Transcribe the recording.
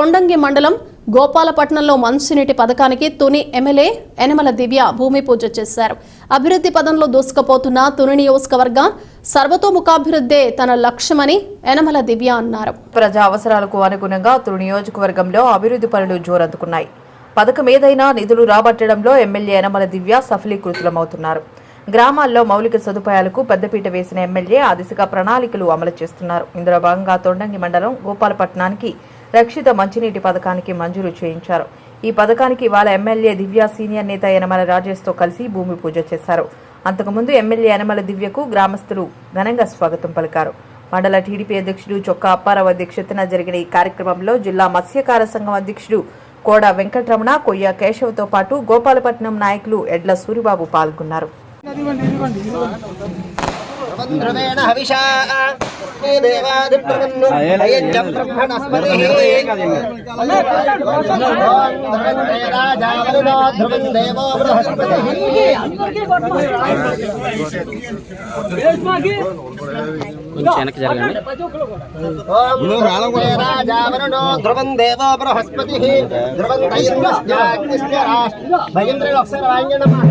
తొండంగి మండలం గోపాలపట్నంలో మంచినీటి పథకానికి తుని ఎమ్మెల్యే యనమల దివ్య భూమి పూజ చేశారు. అభివృద్ధి పదంలో దూసుకుపోతున్న తుని నియోజకవర్గం సర్వతోముఖాభివృద్ధే తన లక్ష్యమని యనమల దివ్య అన్నారు. ప్రజా అవసరాలకు అనుగుణంగా తుని నియోజకవర్గంలో అభివృద్ధి పనులు జోరందుకున్నాయి. పథకం ఏదైనా నిధులు రాబట్టడంలో ఎమ్మెల్యే యనమల దివ్య సఫలీకృతులమవుతున్నారు. గ్రామాల్లో మౌలిక సదుపాయాలకు పెద్దపీట వేసిన ఎమ్మెల్యే ఆ దిశగా ప్రణాళికలు అమలు చేస్తున్నారు. ఇందులో భాగంగా తొండంగి మండలం గోపాలపట్నానికి రక్షిత మంచినీటి పథకానికి మంజూరు చేయించారు. ఈ పథకానికి ఇవాళ ఎమ్మెల్యే దివ్య సీనియర్ నేత యనమల రాజేష్తో కలిసి భూమి పూజ చేశారు. అంతకుముందు ఎమ్మెల్యే యనమల దివ్యకు గ్రామస్తులు ఘనంగా స్వాగతం పలికారు. మండల టీడీపీ అధ్యక్షుడు చొక్కా అప్పారావు అధ్యక్షతన జరిగిన ఈ కార్యక్రమంలో జిల్లా మత్స్యకార సంఘం అధ్యక్షుడు కోడ వెంకటరమణ కొయ్య కేశవ్తో పాటు గోపాలపట్నం నాయకులు ఎడ్ల సూరిబాబు పాల్గొన్నారు. అయజ్ఞ బ్రహ్మణస్పతి రాజావరుణో ధ్రువం దేవో బృహస్పతి ధ్రువం దేవో బృహస్పతి. ధ్రువం దైర్మశ్చాగ్నిశ్చ రాష్ట్ర. భయంద్రులక్షరవాణ్య నమః